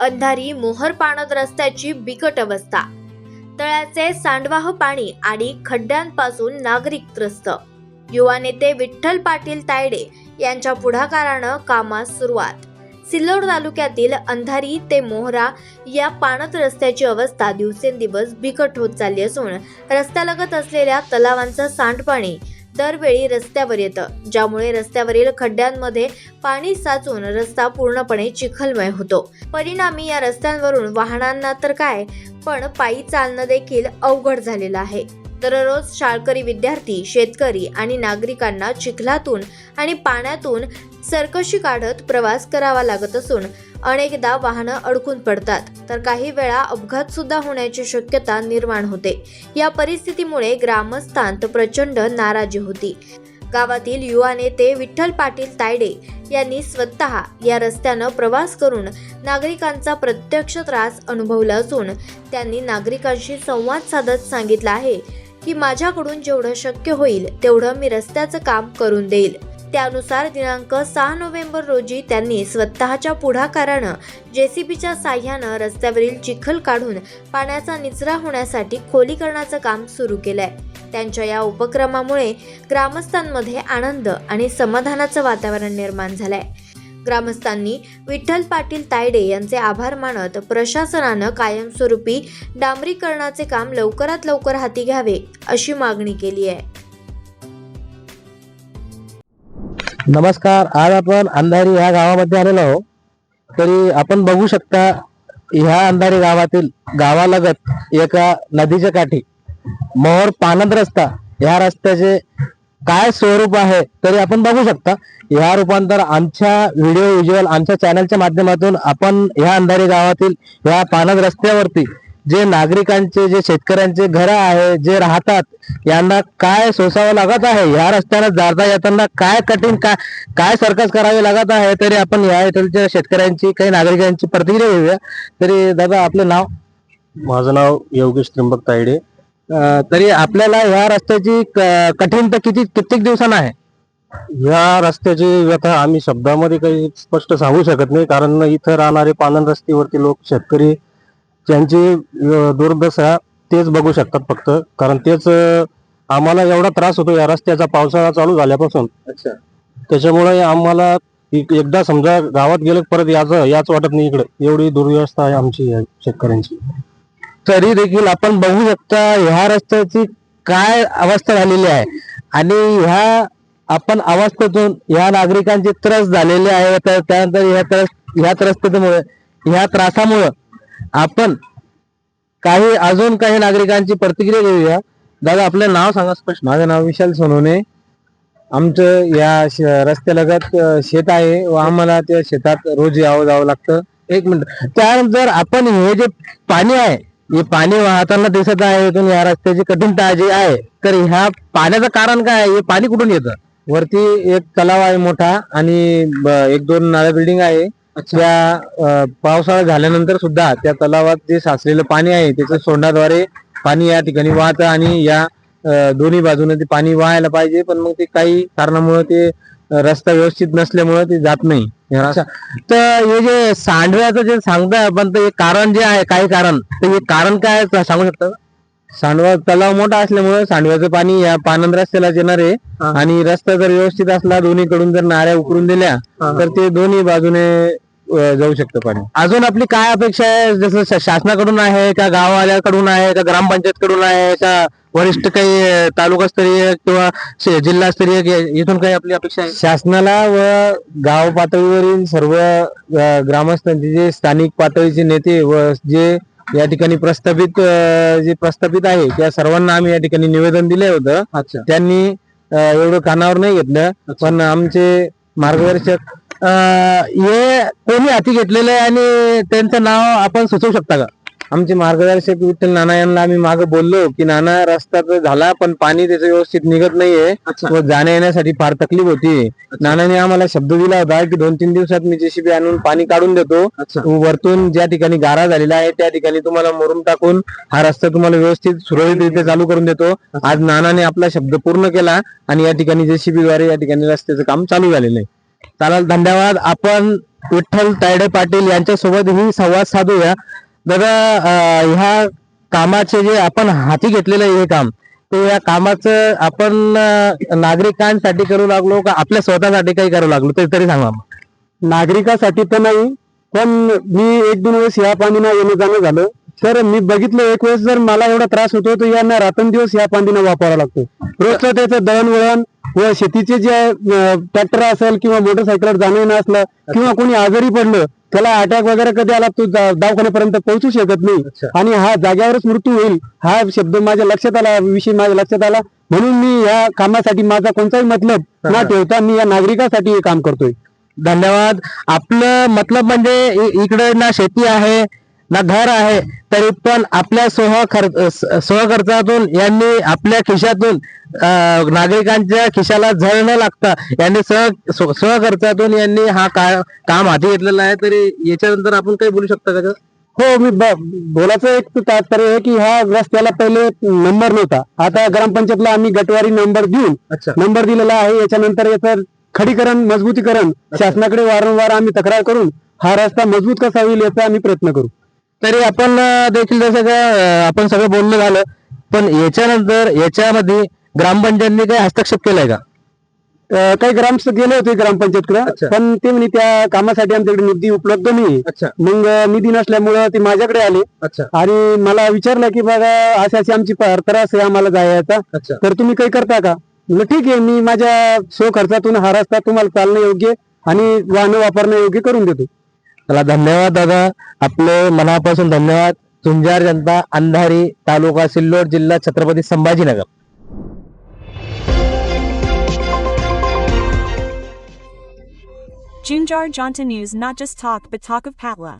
अंधारी मोहर पाणत रस्त्याची बिकट अवस्था. तळ्याचे सांडवाह पाणी आणि खड्ड्यांपासून नागरिक त्रस्त. युवा नेते विठ्ठल पाटील तायडे यांच्या पुढाकारानं कामास सुरुवात. सिल्लोड तालुक्यातील अंधारी ते मोहरा या पाणत रस्त्याची अवस्था दिवसेंदिवस बिकट होत चालली असून रस्त्यालगत असलेल्या तलावांचं सांडपाणी दरवेळी रस्त्यावर येतं ज्यामुळे रस्त्यावरील खड्ड्यांमध्ये पाणी साचून रस्ता पूर्णपणे चिखलमय होतो. परिणामी या रस्त्यांवरून वाहनांना तर काय पण पायी चालणं देखील अवघड झालेलं आहे. दररोज शाळकरी विद्यार्थी शेतकरी आणि नागरिकांना चिखलातून आणि पाण्यातून सरकशी काढत प्रवास करावा लागत असून अनेकदा वाहनं अडकून पडतात तर काही वेळा अपघात सुद्धा होण्याची शक्यता निर्माण होते. या परिस्थितीमुळे ग्रामस्थांत प्रचंड नाराजी होती. गावातील युवा नेते विठ्ठल पाटील तायडे यांनी स्वतः या रस्त्यानं प्रवास करून नागरिकांचा प्रत्यक्ष त्रास अनुभवला असून त्यांनी नागरिकांशी संवाद साधत सांगितलं आहे की माझ्याकडून जेवढं शक्य होईल तेवढं मी रस्त्याचं काम करून देईल. त्यानुसार दिनांक सहा नोव्हेंबर रोजी त्यांनी स्वतःच्या पुढाकारानं जेसीबीच्या साह्यानं रस्त्यावरील चिखल काढून पाण्याचा निचरा होण्यासाठी खोलीकरणाचं काम सुरू केलंय. त्यांच्या या उपक्रमामुळे ग्रामस्थांमध्ये आनंद आणि समाधानाचं वातावरण निर्माण झालंय. ग्रामस्थांनी विठ्ठल पाटील तायडे यांचे आभार मानत प्रशासनानं कायमस्वरूपी डांबरीकरणाचे काम लवकरात लवकर हाती घ्यावे अशी मागणी केली आहे. नमस्कार आज आपण अंधारी ह्या गावामध्ये आलेलो आहोत. तरी आपण बघू शकता ह्या अंधारी गावातील गावालगत एका नदीच्या काठी मोहर पानद रस्ता ह्या रस्त्याचे काय स्वरूप आहे तरी आपण बघू शकता. ह्या रूपांतर आमच्या व्हिडिओ व्हिज्युअल आमच्या चॅनलच्या माध्यमातून आपण ह्या अंधारी गावातील ह्या पानद रस्त्यावरती जे नागरिकांचे जे शेतकऱ्यांचे घर आहे जे राहतात यांना काय सोसावं लागत आहे? ह्या रस्त्यानं जाता येताना काय कठीण काय काय सर्कस करावे लागत आहे? तरी आपण या इथलच्या शेतकऱ्यांची काही नागरिकांची प्रतिक्रिया घेऊया. तरी दादा आपलं नाव? माझं नाव योगेश त्र्यंबक तायडे. तरी आपल्याला ह्या रस्त्याची क- कठीणता किती कित्येक दिवसांना आहे? या रस्त्याची व्यथा आम्ही शब्दामध्ये काही स्पष्ट सांगू शकत नाही. कारण इथं राहणारे पालन रस्त्यावरती लोक शेतकरी त्यांची दुर्दशा तेच बघू शकतात फक्त. कारण तेच आम्हाला एवढा त्रास होतो या रस्त्याचा पावसाळा चालू झाल्यापासून. त्याच्यामुळे आम्हाला एक- एकदा समजा गावात गेलं परत याचं याच वाटत नाही इकडे. एवढी दुर्व्यवस्था आहे आमची या शेतकऱ्यांची. तरी देखील आपण बघू शकता ह्या रस्त्याची काय अवस्था झालेली आहे. आणि ह्या आपण अवस्थेतून ह्या नागरिकांचे त्रस झालेले आहे. तर त्यानंतर ह्या त्रस ह्या त्रस्ततेमुळे ह्या त्रासामुळं आपण काही अजून काही नागरिकांची प्रतिक्रिया घेऊया. दादा आपलं नाव सांगा स्पष्ट. माझं नाव विशाल सोनवणे आमचं या रस्त्यालगत शेत आहे व आम्हाला त्या शेतात रोज यावं जावं लागतं. एक मिनिट. त्यानंतर आपण हे जे पाणी आहे हे पाणी वाहताना दिसत आहे इथून या रस्त्याची कठीणता जी आहे तर ह्या पाण्याचं कारण काय आहे? हे पाणी कुठून येतं? वरती एक तलाव आहे मोठा आणि एक दोन नाळ्या बिल्डिंग आहे. त्या पावसाळा झाल्यानंतर सुद्धा त्या तलावात जे साचलेलं पाणी आहे त्याचं सोंडाद्वारे पाणी या ठिकाणी वाहतं आणि या दोन्ही बाजूने ते पाणी वाहायला पाहिजे पण मग ते काही कारणामुळे ते रस्ता व्यवस्थित नसल्यामुळे ते जात नाही. तर हे जे सांडव्याचं जे सांगताय आपण ते कारण जे आहे काही कारण? तर हे कारण काय आहे सांगू शकता? सांडवा तलाव मोठा असल्यामुळे सांडव्याचं पाणी या पानंद रस्त्यालाच येणार आहे. आणि रस्ता जर व्यवस्थित असला दोन्हीकडून जर नाऱ्या उकरून दिल्या तर ते दोन्ही बाजूने अ, जाऊ शकतं पाणी. अजून आपली काय अपेक्षा आहे? जसं शा- शासनाकडून आहे का गाववाल्याकडून आहे का ग्रामपंचायत कडून आहे का वरिष्ठ काही अ, तालुकास्तरीय किंवा शे- जिल्हास्तरीय कि- इथून काही आपली अपेक्षा आहे? शासनाला व गाव पातळीवरील सर्व अ, ग्रामस्थांचे जे स्थानिक पातळीचे नेते व जे या ठिकाणी प्रस्थापित जे प्रस्थापित आहे त्या सर्वांना आम्ही या ठिकाणी निवेदन दिले होतं. त्यांनी एवढं कानावर नाही घेतलं पण आमचे मार्गदर्शक हे कोणी हाती घेतलेलं आहे आणि त्यांचं नाव आपण सुचवू शकता का? आमचे मार्गदर्शक विठ्ठल नाना यांना आम्ही मागे बोललो की नाना रस्ता तर झाला पण पाणी त्याचं व्यवस्थित निघत नाहीये. व जाण्या येण्यासाठी फार तकलीफ होती. नानाने आम्हाला शब्द दिला होता की दोन तीन दिवसात मी जेसीबी आणून पाणी काढून देतो. वरतून ज्या ठिकाणी गारा झालेला आहे त्या ठिकाणी तुम्हाला मुरुम टाकून हा रस्ता तुम्हाला व्यवस्थित सुरळीतरित्या चालू करून देतो. आज नानाने आपला शब्द पूर्ण केला आणि या ठिकाणी जेसीबी द्वारे या ठिकाणी रस्त्याचं काम चालू झालेलं आहे. चालेल धन्यवाद. आपण विठ्ठल तायडे पाटील यांच्यासोबत ही संवाद साधूया. दादा ह्या कामाचे जे आपण हाती घेतलेलं आहे हे काम ते या कामाचं आपण नागरिकांसाठी करू लागलो का आपल्या स्वतःसाठी काही करू लागलो? तरी तरी सांगा नागरिकासाठी तर नाही पण मी एक दोन वेळेस या पाणीनं येणं जाणं झालं. तर मी बघितलं एक वेळेस जर मला एवढा त्रास होतो तर यांना रात्रंदिवस या पाणीनं वापरावा लागतो. रोजचं त्याचं दळणवळण व शेतीचे जे ट्रॅक्टर असेल किंवा मोटरसायकलवर जाणं येणं असलं किंवा कोणी आजारी पडलं त्याला अटॅक वगैरे कधी आला तो दवाखान्यापर्यंत पोहोचू शकत. नाही आणि हा जाग्यावरच मृत्यू होईल हा शब्द माझ्या लक्षात आला विषय माझ्या लक्षात आला म्हणून मी या कामासाठी माझा कोणताही मतलब न. ठेवता मी या नागरिकासाठी हे काम करतोय धन्यवाद आपलं मतलब म्हणजे इकडे ना शेती आहे ना घर आहे तरी पण आपल्या सोह खर्च सहखर्चातून यांनी आपल्या खिशातून नागरिकांच्या खिशाला झळ न लागता यांनी सह सहखर्चातून यांनी हा का- काम हाती घेतलेला आहे तरी याच्यानंतर आपण काही बोलू शकता का हो मी बोलायचं एक तात्पर्य आहे की ह्या रस्त्याला पहिले नंबर नव्हता. आता ग्रामपंचायतला आम्ही गटवारी नंबर देऊन नंबर दिलेला आहे याच्यानंतर याचं खडीकरण मजबूतीकरण शासनाकडे वारंवार आम्ही तक्रार करून हा रस्ता मजबूत कसा होईल याचा आम्ही प्रयत्न करू. तरी आपण देखील जसं का अं, आपण सगळं बोलणं झालं पण याच्यानंतर याच्यामध्ये ग्रामपंचायतने काही हस्तक्षेप केलाय का? काही ग्राम गेले होते. ग्रामपंचायतकडे पण ते म्हणे त्या कामासाठी आमच्याकडे निधी उपलब्ध नाही अच्छा. मग निधी नसल्यामुळं ते माझ्याकडे आले. अच्छा. आणि मला विचारलं की बघा अशी अशी आमची त्रास आहे आम्हाला जायचा. अच्छा. तर तुम्ही काही करता का? म्हणलं ठीक आहे मी माझ्या स्व खर्चातून हा रस्ता तुम्हाला चालणं योग्य आणि वाहन वापरणं योग्य करून देतो. चला धन्यवाद दादा. आपले मनापासून धन्यवाद. तुंजार जनता अंधारी तालुका सिल्लोड जिल्हा Chhatrapati Sambhajinagar. Junjar Jonta News not just talk but talk of Patla.